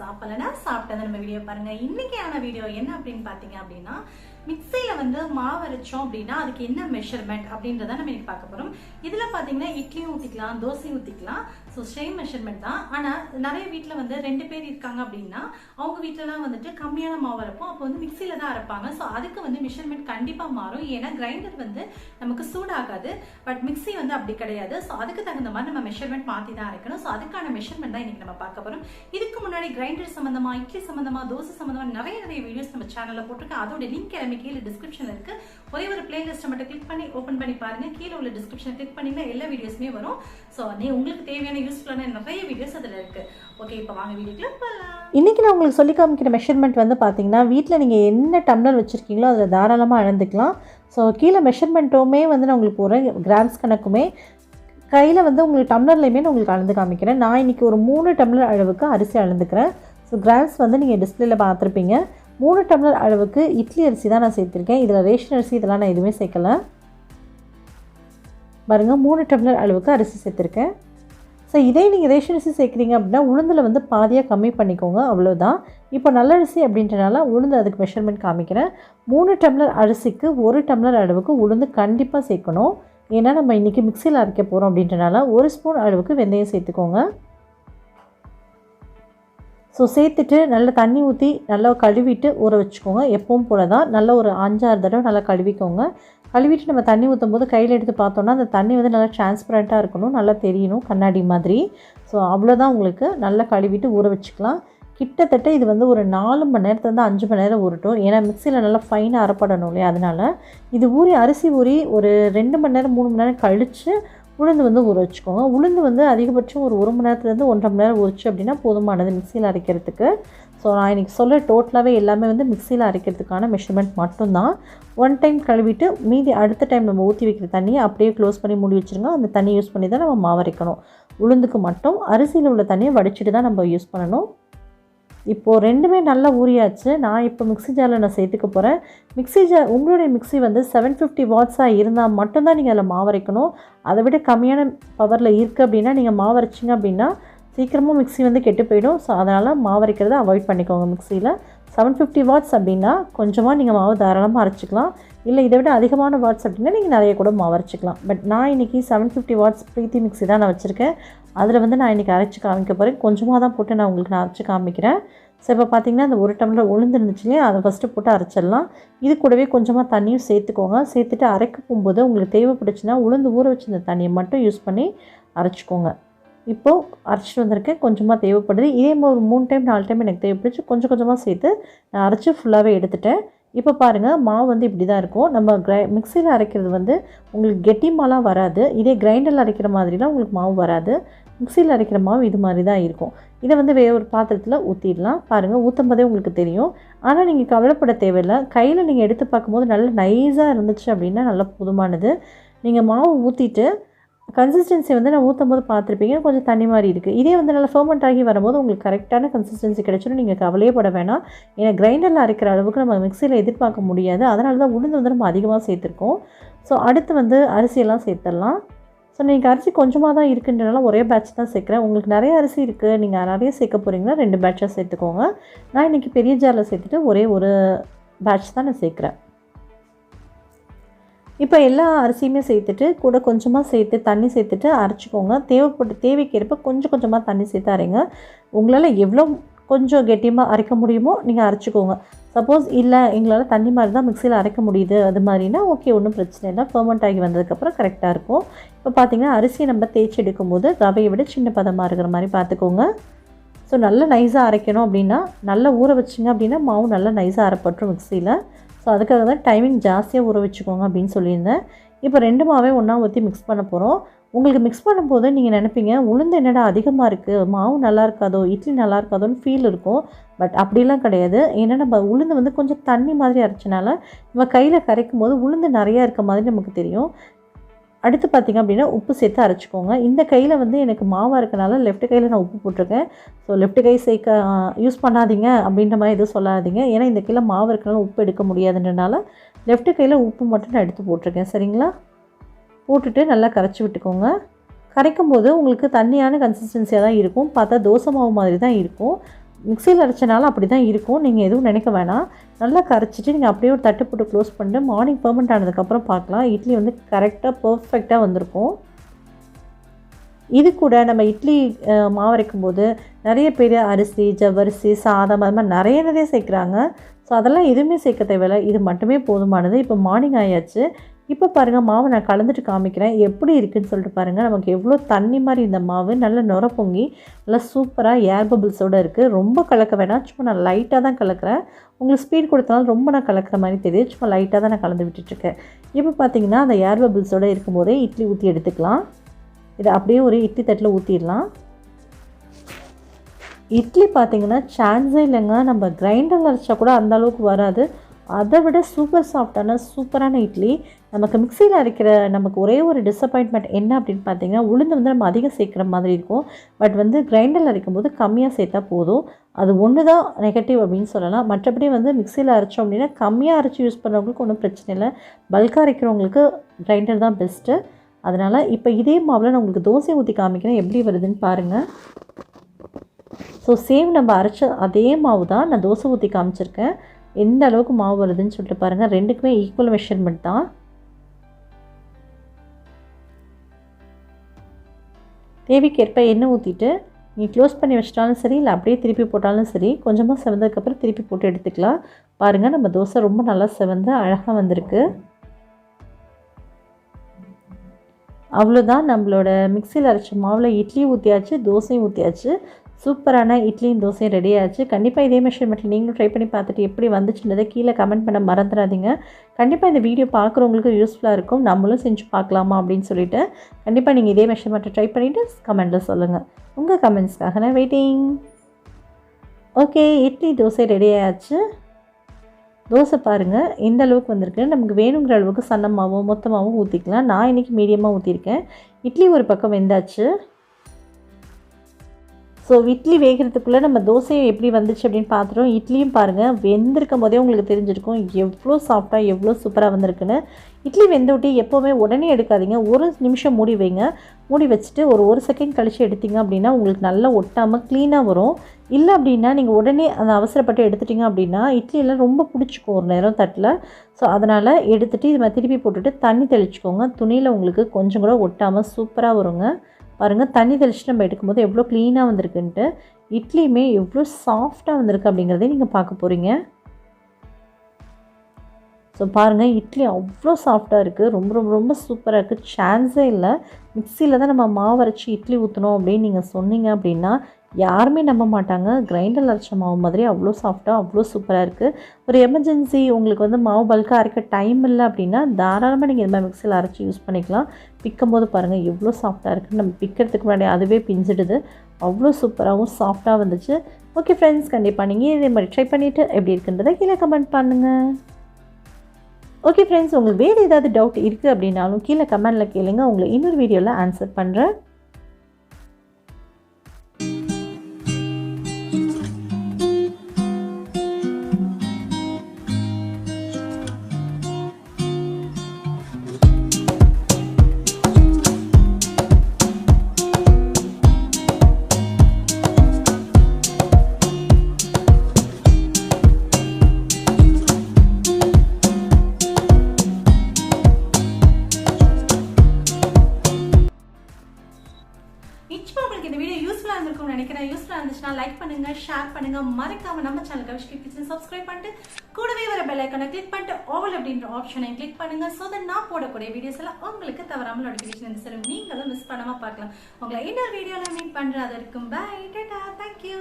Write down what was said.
சாப்பிடலன்னா சாப்பிட்டதை நம்ம வீடியோ பாருங்க. இன்னைக்கான வீடியோ என்ன அப்படின்னு பார்த்தீங்க அப்படின்னா மிக்சியில் வந்து மாவு அரைச்சோம் அப்படின்னா அதுக்கு என்ன மெஷர்மெண்ட் அப்படின்றத நம்ம இன்னைக்கு பார்க்க போறோம். இதுல பாத்தீங்கன்னா இட்லியும் ஊத்திக்கலாம் தோசையும் ஊத்திக்கலாம். ஸோ சேம் மெஷர்மெண்ட் தான். ஆனா நிறைய வீட்டில் வந்து ரெண்டு பேர் இருக்காங்க அப்படின்னா அவங்க வீட்டிலலாம் வந்துட்டு கம்மியான மாவு அரைப்போம். அப்போ வந்து மிக்சியில தான் அரைப்பாங்க. ஸோ அதுக்கு வந்து மெஷர்மெண்ட் கண்டிப்பா மாறும். ஏன்னா கிரைண்டர் வந்து நமக்கு சூடாகாது. பட் மிக்ஸி வந்து அப்படி கிடையாது. ஸோ அதுக்கு தகுந்த மாதிரி நம்ம மெஷர்மெண்ட் மாற்றி தான் அரைக்கணும். ஸோ அதுக்கான மெஷர்மெண்ட் தான் இன்னைக்கு நம்ம பார்க்க போகிறோம் இதுக்கு முன்னாடி கிரைண்டர் சம்பந்தமா இட்லி சம்மந்தமாக தோசை சம்மந்தமாக நிறைய நிறைய வீடியோஸ் நம்ம சேனலில் போட்டிருக்கேன். அதோட லிங்க் எல்லாமே கீழே டிஸ்கிரிப்ஷனில் இருக்கு. ஒரே ஒரு பிளேலிஸ்ட்டை மட்டும் கிளிக் பண்ணி ஓப்பன் பண்ணி பாருங்க. கீழே உள்ள டிஸ்கிரிப்ஷன் கிளிக் பண்ணீங்கன்னா எல்லா வீடியோஸுமே வரும். ஸோ நீ உங்களுக்கு தேவையான யூஸ்ஃபுல்லான நிறைய வீடியோஸ் அதில் இருக்கு. ஓகே இப்போ வாங்க வீடியோக்குள்ள போகலாம் இன்றைக்கி நான் உங்களுக்கு சொல்லி காமிக்கிற மெஷர்மெண்ட் வந்து பார்த்தீங்கன்னா வீட்டில் நீங்கள் என்ன டம்ளர் வச்சுருக்கீங்களோ அதில் தாராளமாக அளந்துக்கலாம். ஸோ கீழே மெஷர்மெண்ட்டுமே வந்து நான் உங்களுக்கு போகிறேன் கிராம்ஸ் கணக்குமே கையில் வந்து உங்களுக்கு டம்ளர்லையுமே நான் உங்களுக்கு அளந்து காமிக்கிறேன். நான் இன்றைக்கி ஒரு மூணு டம்ளர் அளவுக்கு அரிசி அளந்துக்கிறேன். ஸோ கிராம்ஸ் வந்து நீங்கள் டிஸ்பிளேல பார்த்துருப்பீங்க. மூணு டம்ளர் அளவுக்கு இட்லி அரிசி தான் நான் சேர்த்துருக்கேன். இதில் ரேஷன் அரிசி இதெல்லாம் நான் எதுவுமே சேர்க்கல. பாருங்கள் மூணு டம்ளர் அளவுக்கு அரிசி சேர்த்துருக்கேன். ஸோ இதே நீங்கள் ரேஷன் அரிசி சேர்க்குறீங்க அப்படின்னா உளுந்தில் வந்து பாதியாக கம்மி பண்ணிக்கோங்க அவ்வளோதான் இப்போ நல்ல அரிசி அப்படின்றனால உளுந்து அதுக்கு மெஷர்மெண்ட் காமிக்கிறேன். மூணு டம்ளர் அரிசிக்கு ஒரு டம்ளர் அளவுக்கு உளுந்து கண்டிப்பாக சேர்க்கணும். ஏன்னா நம்ம இன்றைக்கி மிக்சியில் அரைக்க போகிறோம் அப்படின்றனால ஒரு ஸ்பூன் அளவுக்கு வெந்தயம் சேர்த்துக்கோங்க. ஸோ சேர்த்துட்டு நல்லா தண்ணி ஊற்றி நல்லா கழுவிட்டு ஊற வச்சுக்கோங்க. எப்பவும் போல தான் நல்லா ஒரு அஞ்சாறு தடவை நல்லா கழுவிக்கோங்க. கழுவிட்டு நம்ம தண்ணி ஊற்றும் போது கையில் எடுத்து பார்த்தோன்னா அந்த தண்ணி வந்து நல்லா டிரான்ஸ்பரண்ட்டாக இருக்கணும். நல்லா தெரியணும் கண்ணாடி மாதிரி. ஸோ அவ்வளோதான் உங்களுக்கு. நல்லா கழுவிட்டு ஊற வச்சுக்கலாம். கிட்டத்தட்ட இது வந்து ஒரு நாலு மணி நேரத்துலேருந்து அஞ்சு மணி நேரம் ஊறட்டும். ஏன்னா மிக்சியில் நல்லா ஃபைனாக அரைப்படணும் இல்லையா? அதனால் இது ஊறி அரிசி ஊறி ஒரு ரெண்டு மணி நேரம் மூணு மணி நேரம் கழித்து உளுந்து வந்து ஊற வச்சுக்கோங்க. உளுந்து வந்து அதிகபட்சம் ஒரு ஒரு மணி நேரத்துலேருந்து ஒன்றரை மணி நேரம் ஊறிச்சு அப்படின்னா போதுமானது மிக்சியில் அரைக்கிறதுக்கு. ஸோ நான் இன்றைக்கி சொல்ல டோட்டலாகவே எல்லாமே வந்து மிக்சியில் அரைக்கிறதுக்கான மெஷர்மெண்ட் மட்டும்தான். ஒன் டைம் கழுவிட்டு மீதி அடுத்த டைம் நம்ம ஊற்றி வைக்கிற தண்ணியை அப்படியே க்ளோஸ் பண்ணி மூடி வச்சுருங்க. அந்த தண்ணி யூஸ் பண்ணி தான் நம்ம மாவரைக்கணும் உளுந்துக்கு மட்டும் அரிசியில் உள்ள தண்ணியை வடிச்சிட்டு தான் நம்ம யூஸ் பண்ணணும். இப்போது ரெண்டுமே நல்லா ஊறியாச்சு. நான் இப்போ மிக்ஸி ஜாரில் நான் சேர்த்துக்க போகிறேன் மிக்ஸி ஜார் உங்களுடைய மிக்ஸி வந்து செவன் ஃபிஃப்டி வாட்ஸாக இருந்தால் மட்டும்தான் நீங்கள் அதில் மாவரைக்கணும் அதை விட கம்மியான பவரில் இருக்குது அப்படின்னா நீங்கள் மாவரைச்சிங்க அப்படின்னா சீக்கிரமாக மிக்ஸி வந்து கெட்டு போயிடும். ஸோ அதனால் மாவரைக்கிறத அவாய்ட் பண்ணிக்கோங்க மிக்ஸியில். செவன் ஃபிஃப்டி வாட்ஸ் அப்படின்னா கொஞ்சமாக நீங்கள் மாவு தாராளமாக அரைச்சிக்கலாம். இல்லை இதை விட அதிகமான வாட்ஸ் அப்படின்னா நீங்கள் நிறைய கூட மாவு அரைச்சிக்கலாம். பட் நான் இன்றைக்கி seven fifty watts Preethi mixie தான் நான் வச்சுருக்கேன். அதில் வந்து நான் இன்றைக்கி அரைச்சி காமிக்க போகிறேன் கொஞ்சமாக தான் போட்டு நான் உங்களுக்கு நான் அரைச்சி காமிக்கிறேன். ஸோ இப்போ பார்த்தீங்கன்னா அந்த ஒரு டம்ளர் உளுந்து இருந்துச்சு இல்லையா? அதை ஃபஸ்ட்டு போட்டு அரைச்சிடலாம். இது கூடவே கொஞ்சமாக தண்ணியும் சேர்த்துக்கோங்க. சேர்த்துட்டு அரைக்க போகும்போது உங்களுக்கு தேவைப்பட்டுச்சுன்னா உளுந்து ஊற வச்சிருந்த தண்ணியை மட்டும் யூஸ் பண்ணி அரைச்சிக்கோங்க. இப்போது அரைச்சிட்டு வந்திருக்கேன். கொஞ்சமாக தேவைப்படுது. இதே மாதிரி ஒரு மூணு டைம் நாலு டைம் எனக்கு தேவைப்படுச்சு. கொஞ்சம் கொஞ்சமாக சேர்த்து நான் அரைச்சி ஃபுல்லாகவே எடுத்துட்டேன். இப்போ பாருங்கள் மாவு வந்து இப்படி தான் இருக்கும். நம்ம கிரை மிக்சியில் அரைக்கிறது வந்து உங்களுக்கு கெட்டி மாலாம் வராது. இதே கிரைண்டரில் அரைக்கிற மாதிரிலாம் உங்களுக்கு மாவு வராது. மிக்சியில் அரைக்கிற மாவு இது மாதிரி தான் இருக்கும். இதை வந்து வேறு ஒரு பாத்திரத்தில் ஊற்றிடலாம் பாருங்கள் ஊற்றும் போதே உங்களுக்கு தெரியும். ஆனால் நீங்கள் கவலைப்பட தேவையில்லை. கையில் நீங்கள் எடுத்து பார்க்கும்போது நல்ல நைஸாக இருந்துச்சு அப்படின்னா நல்லா போதுமானது. நீங்கள் மாவு ஊற்றிட்டு கன்சிஸ்டன்சி வந்து நான் ஊற்றும் போது பார்த்துருப்பீங்க கொஞ்சம் தண்ணி மாதிரி இருக்குது இதே வந்து நல்லா ஃபர்மெண்ட் ஆகி வரும்போது உங்களுக்கு கரெக்டான கன்சிஸ்டன்சி கிடைச்சிடும். நீங்கள் கவலையே பட வேணாம். ஏன்னா கிரைண்டரில் அரைக்கிற அளவுக்கு நம்ம மிக்சியில் எதிர்பார்க்க முடியாது. அதனால தான் உளுந்து வந்து நம்ம அதிகமாக சேர்த்துருக்கோம். ஸோ அடுத்து வந்து அரிசியெல்லாம் சேர்த்துடலாம். ஸோ நீங்கள் அரிசி கொஞ்சமாக தான் இருக்குன்றனால ஒரே பேட்ச் தான் சேர்க்குறேன். உங்களுக்கு நிறைய அரிசி இருக்குது நீங்கள் நிறைய சேர்க்க போகிறீங்கன்னா ரெண்டு பேட்சாக சேர்த்துக்கோங்க. நான் இன்றைக்கி பெரிய ஜாரில் சேர்த்துட்டு ஒரே ஒரு பேட்ச் தான் நான் சேர்க்குறேன். இப்போ எல்லா அரிசியுமே சேர்த்துட்டு கூட கொஞ்சமாக சேர்த்து தண்ணி சேர்த்துட்டு அரைச்சிக்கோங்க. தேவைப்பட்டு தேவைக்கேற்ப கொஞ்சம் கொஞ்சமாக தண்ணி சேர்த்து அரைங்க. உங்களால் எவ்வளோ கொஞ்சம் கெட்டியமாக அரைக்க முடியுமோ நீங்கள் அரைச்சிக்கோங்க. சப்போஸ் இல்லை எங்களால் தண்ணி மாதிரி தான் மிக்சியில் அரைக்க முடியுது அது மாதிரினா ஓகே ஒன்றும் பிரச்சனை இல்லை. ஃபர்மெண்ட் ஆகி வந்ததுக்கப்புறம் கரெக்டாக இருக்கும். இப்போ பார்த்தீங்கன்னா அரிசியை நம்ம தேய்ச்சி எடுக்கும்போது ரவையை விட சின்ன பதமாக இருக்கிற மாதிரி பார்த்துக்கோங்க ஸோ நல்லா நைஸாக அரைக்கணும் அப்படின்னா நல்லா ஊற வச்சிங்க அப்படின்னா மாவு நல்லா நைஸாக அரைப்பட்டுரும் மிக்சியில். ஸோ அதுக்காக தான் டைமிங் ஜாஸ்தியாக ஊற வச்சுக்கோங்க அப்படின்னு சொல்லியிருந்தேன். இப்போ ரெண்டு மாவே ஒன்றா ஊற்றி மிக்ஸ் பண்ண போகிறோம் உங்களுக்கு மிக்ஸ் பண்ணும்போது நீங்கள் நினைப்பீங்க உளுந்து என்னடா அதிகமாக இருக்குது மாவு நல்லா இருக்காதோ? இட்லி நல்லா இருக்காதோன்னு ஃபீல் இருக்கும். பட் அப்படிலாம் கிடையாது. ஏன்னா நம்ம உளுந்து வந்து கொஞ்சம் தண்ணி மாதிரி அரைச்சனால நம்ம கையில் கரைக்கும் போது உளுந்து நிறையா இருக்க மாதிரி நமக்கு தெரியும். அடுத்து பார்த்திங்க அப்படின்னா உப்பு சேர்த்து அரைச்சிக்கோங்க. இந்த கையில் வந்து எனக்கு மாவாக இருக்கனால லெஃப்ட் கையில் நான் உப்பு போட்டிருக்கேன். ஸோ லெஃப்ட் கை சேர்க்க யூஸ் பண்ணாதீங்க அப்படின்ற மாதிரி எதுவும் சொல்லாதீங்க. ஏன்னா இந்த கையில் மாவு இருக்கனால உப்பு எடுக்க முடியாதுன்றனால லெஃப்ட் கையில் உப்பு மட்டும் நான் எடுத்து போட்டிருக்கேன். சரிங்களா? போட்டுட்டு நல்லா கரைச்சி விட்டுக்கோங்க. கரைக்கும் போது உங்களுக்கு தண்ணியான கன்சிஸ்டன்சியாக தான் இருக்கும். பார்த்தா தோசை மாவு மாதிரி தான் இருக்கும். மிக்சியில் அரைச்சனால அப்படி தான் இருக்கும். நீங்கள் எதுவும் நினைக்க வேணாம். நல்லா கரைச்சிட்டு நீங்கள் அப்படியே ஒரு தட்டு போட்டு க்ளோஸ் பண்ணிட்டு மார்னிங் பெர்மெண்ட் ஆனதுக்கப்புறம் பார்க்கலாம். இட்லி வந்து கரெக்டாக பர்ஃபெக்டாக வந்திருக்கும். இது கூட நம்ம இட்லி மாவரைக்கும் மாவு போது நிறைய பேர் அரிசி ஜவ்வரிசி சாதம் அது மாதிரி நிறைய நிறைய சேர்க்குறாங்க. ஸோ அதெல்லாம் எதுவுமே சேர்க்க தேவையில்ல. இது மட்டுமே போதுமானது. இப்போ மார்னிங் ஆயாச்சு. இப்போ பாருங்கள் மாவை நான் கலந்துட்டு காமிக்கிறேன். எப்படி இருக்குன்னு சொல்லிட்டு பாருங்கள் நமக்கு எவ்வளோ தண்ணி மாதிரி இந்த மாவு. நல்லா நுர பொங்கி நல்லா சூப்பராக ஏர் பபிள்ஸோடு இருக்குது ரொம்ப கலக்க வேணாம். சும்மா நான் லைட்டாக தான் கலக்கிறேன். உங்களுக்கு ஸ்பீட் கொடுத்தாலும் ரொம்ப நான் கலக்கிற மாதிரி தெரியுது. சும்மா லைட்டாக தான் நான் கலந்து விட்டுட்ருக்கேன் இப்போ பார்த்தீங்கன்னா அந்த ஏர் பபிள்ஸோடு இருக்கும்போதே இட்லி ஊற்றி எடுத்துக்கலாம். இதை அப்படியே ஒரு இட்லி தட்டில் ஊற்றிடலாம் இட்லி பார்த்தீங்கன்னா சான்ஸே இல்லைங்க. நம்ம கிரைண்டரில் அரைச்சா கூட அந்த அளவுக்கு வராது. அதை விட சூப்பர் சாஃப்டான சூப்பரான இட்லி. நமக்கு மிக்சியில் அரைக்கிற நமக்கு ஒரே ஒரு டிசப்பாயின்ட்மெண்ட் என்ன அப்படின்னு பார்த்தீங்கன்னா உளுந்து வந்து நம்ம அதிகம் சேர்க்குற மாதிரி இருக்கும். பட் வந்து கிரைண்டரில் அரைக்கும் போது கம்மியாக சேர்த்தா போதும். அது ஒன்று தான் நெகட்டிவ் அப்படின்னு சொல்லலாம். மற்றபடி வந்து மிக்சியில் அரைச்சோம் அப்படின்னா கம்மியாக அரைச்சி யூஸ் பண்ணுறவங்களுக்கு ஒன்றும் பிரச்சனை இல்லை. பல்காக அரைக்கிறவங்களுக்கு கிரைண்டர் தான் பெஸ்ட்டு அதனால் இப்போ இதே மாவில் நான் உங்களுக்கு தோசை ஊற்றி காமிக்கிறேன். எப்படி வருதுன்னு பாருங்கள் ஸோ சேம் நம்ம அரைச்ச அதே மாவு தான் நான் தோசை ஊற்றி காமிச்சிருக்கேன். எந்த அளவுக்கு மாவு வருதுன்னு சொல்லிட்டு பாருங்கள் ரெண்டுக்குமே ஈக்குவல் மெஷர்மெண்ட் தான். தேவைக்கேற்ப எண்ணெய் ஊற்றிட்டு நீ க்ளோஸ் பண்ணி வச்சிட்டாலும் சரி இல்லை அப்படியே திருப்பி போட்டாலும் சரி கொஞ்சமாக செவந்ததுக்கப்புறம் திருப்பி போட்டு எடுத்துக்கலாம். பாருங்கள் நம்ம தோசை ரொம்ப நல்லா செவந்து அழகாக வந்திருக்கு. அவ்வளோதான் நம்மளோட மிக்சியில் அரைச்ச மாவில் இட்லி ஊற்றியாச்சு தோசையும் ஊற்றியாச்சு சூப்பரான இட்லியும் தோசையும் ரெடி ஆச்சு. கண்டிப்பாக இதே மெஷர்மெண்ட்டில் நீங்களும் ட்ரை பண்ணி பார்த்துட்டு எப்படி வந்துச்சுன்றதை கீழே கமெண்ட் பண்ண மறந்துடாதீங்க கண்டிப்பாக இந்த வீடியோ பார்க்குறவங்களுக்கு யூஸ்ஃபுல்லாக இருக்கும். நம்மளும் செஞ்சு பார்க்கலாமா அப்படின்னு சொல்லிட்டு கண்டிப்பாக நீங்கள் இதே மெஷர்மெண்ட்டை ட்ரை பண்ணிவிட்டு கமெண்ட்டில் சொல்லுங்கள் உங்கள் கமெண்ட்ஸ்க்காக நான் waiting okay idli dosa ready dosa பாருங்கள் இந்த அளவுக்கு வந்திருக்கு? நமக்கு வேணுங்கிற அளவுக்கு சன்னமாகவும் மொத்தமாகவும் ஊற்றிக்கலாம் நான் இன்றைக்கி மீடியமாக ஊற்றிருக்கேன் இட்லி ஒரு பக்கம் வெந்தாச்சு. ஸோ இட்லி வேகிறதுக்குள்ளே நம்ம தோசையும் எப்படி வந்துச்சு அப்படின்னு பார்த்துட்டோம். இட்லியும் பாருங்கள் வெந்திருக்கும் போதே உங்களுக்கு தெரிஞ்சிருக்கும். எவ்வளோ சாஃப்டாக எவ்வளோ சூப்பராக வந்திருக்குன்னு. இட்லி வெந்த விட்டு எப்போவுமே உடனே எடுக்காதீங்க. ஒரு நிமிஷம் மூடி வைங்க. மூடி வச்சுட்டு ஒரு ஒரு செகண்ட் கழித்து எடுத்தீங்க அப்படின்னா உங்களுக்கு நல்லா ஒட்டாமல் க்ளீனாக வரும். இல்லை அப்படின்னா நீங்கள் உடனே அந்த அவசரப்பட்டு எடுத்துட்டீங்க அப்படின்னா இட்லியெல்லாம் ரொம்ப பிடிச்சிக்கும் ஒரு நேரம் தட்டில். ஸோ அதனால் எடுத்துகிட்டு இது மாதிரி திருப்பி போட்டுட்டு தண்ணி தெளிச்சுக்கோங்க. துணியில் உங்களுக்கு கொஞ்சம் கூட ஒட்டாமல் சூப்பராக வருங்க. பாருங்கள் தண்ணி தெளிச்சுட்டு நம்ம எடுக்கும்போது எவ்வளோ க்ளீனாக வந்திருக்குன்ட்டு இட்லியுமே எவ்வளோ சாஃப்டாக வந்திருக்கு அப்படிங்கிறதையும் நீங்கள் பார்க்க போகிறீங்க ஸோ பாருங்கள் இட்லி அவ்வளோ சாஃப்டாக இருக்குது ரொம்ப ரொம்ப ரொம்ப சூப்பராக இருக்குது சான்ஸே இல்லை. மிக்சியில் தான் நம்ம மாவு அரைச்சி இட்லி ஊற்றணும் அப்படின்னு நீங்கள் சொன்னீங்க அப்படின்னா யாருமே நம்ப மாட்டாங்க. கிரைண்டரில் அரைச்ச மாவு மாதிரி அவ்வளோ சாஃப்டாக அவ்வளோ சூப்பராக இருக்குது ஒரு எமர்ஜென்சி உங்களுக்கு வந்து மாவு பல்காக அரைக்க டைம் இல்லை அப்படின்னா தாராளமாக நீங்கள் இந்த மாதிரி மிக்சியில் அரைச்சி யூஸ் பண்ணிக்கலாம். பிக்கும் போது பாருங்கள் எவ்வளோ சாஃப்டாக இருக்குது நம்ம பிக்கிறதுக்கு முன்னாடி அதுவே பிஞ்சிடுது. அவ்வளோ சூப்பராகவும் சாஃப்டாக வந்துச்சு. ஓகே ஃப்ரெண்ட்ஸ் கண்டிப்பாக நீங்கள் இதே மாதிரி ட்ரை பண்ணிவிட்டு எப்படி இருக்குன்றதை கீழே கமெண்ட் பண்ணுங்கள் ஓகே ஃப்ரெண்ட்ஸ் உங்களுக்கு வேறு ஏதாவது டவுட் இருக்குது அப்படின்னாலும் கீழே கமெண்டில் கேளுங்க. உங்களை இன்னொரு வீடியோவில் ஆன்சர் பண்ணுறேன் நினைக்கிறேன். யூஸ்ஃபுல்லாக இருந்துச்சுன்னா லைக் பண்ணுங்க ஷேர் பண்ணுங்க. மறக்காம நம்ம சேனல் கவிஷ்கி கிச்சன் சப்ஸ்கிரைப் பண்ணிட்டு கூடவே வர பெல் ஐக்கனை கிளிக் பண்ணிட்டு ஓவல் அப்படின்ற ஆப்ஷனை கிளிக் பண்ணுங்க. ஸோ தட் நான் போடக்கூடிய வீடியோஸ் எல்லாம் உங்களுக்கு தவறாமல் நோட்டிஃபிகேஷன் வந்து சேரும். நீங்களும் மிஸ் பண்ணாமல் பார்க்கலாம். உங்களை இன்னொரு வீடியோவில் மீட் பண்றது அது இருக்கும் பை டேட்டா தேங்க்யூ